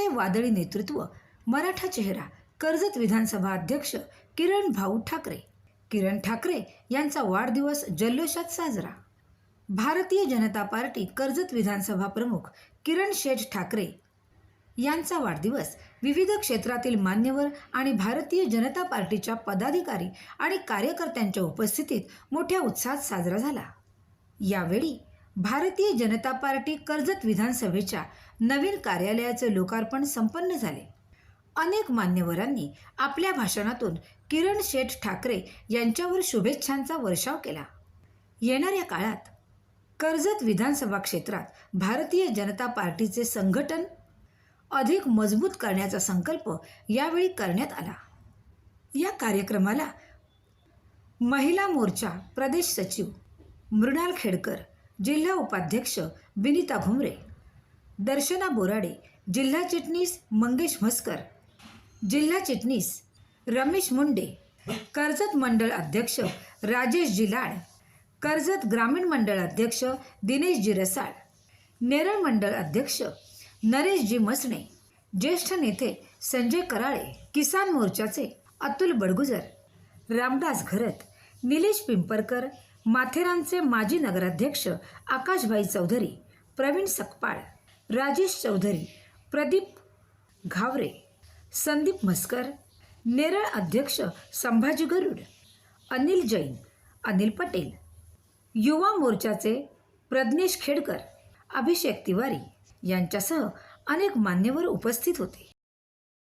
वादळी नेतृत्व मराठा चेहरा कर्जत विधानसभा अध्यक्ष किरण भाऊ ठाकरे. किरण ठाकरे यांचा वाढदिवस जल्लोषात साजरा. भारतीय जनता पार्टी कर्जत विधानसभा प्रमुख किरण शेठ ठाकरे यांचा वाढदिवस विविध क्षेत्रातील मान्यवर आणि भारतीय जनता पार्टीच्या पदाधिकारी आणि कार्यकर्त्यांच्या उपस्थितीत मोठ्या उत्साहात साजरा झाला. यावेळी भारतीय जनता पार्टी कर्जत विधानसभेच्या नवीन कार्यालयाचे लोकार्पण संपन्न झाले. अनेक मान्यवरांनी आपल्या भाषणातून किरण शेठ ठाकरे यांच्यावर शुभेच्छांचा वर्षाव केला. येणाऱ्या काळात कर्जत विधानसभा क्षेत्रात भारतीय जनता पार्टीचे संघटन अधिक मजबूत करण्याचा संकल्प यावेळी करण्यात आला. या कार्यक्रमाला महिला मोर्चा प्रदेश सचिव मृणाल खेडकर जिल्हा उपाध्यक्ष विनिता घुमरे दर्शना बोराडे जिल्हा चिटणीस मंगेश म्हस्कर जिल्हा चिटणीस रमेश मुंडे कर्जत मंडळ अध्यक्ष राजेश जिलाड कर्जत ग्रामीण मंडळ अध्यक्ष दिनेश रसाळ नेरळ मंडळ अध्यक्ष नरेशजी मसणे ज्येष्ठ नेते संजय कराळे किसान मोर्चाचे अतुल बडगुजर रामदास घरत निलेश पिंपरकर माथेरानचे माजी नगराध्यक्ष आकाशभाई चौधरी प्रवीण सकपाळ राजेश चौधरी प्रदीप घावरे संदीप म्हस्कर नेरळ अध्यक्ष संभाजी गरुड अनिल जैन अनिल पटेल युवा मोर्चाचे प्रज्ञेश खेडकर अभिषेक तिवारी यांच्यासह अनेक मान्यवर उपस्थित होते.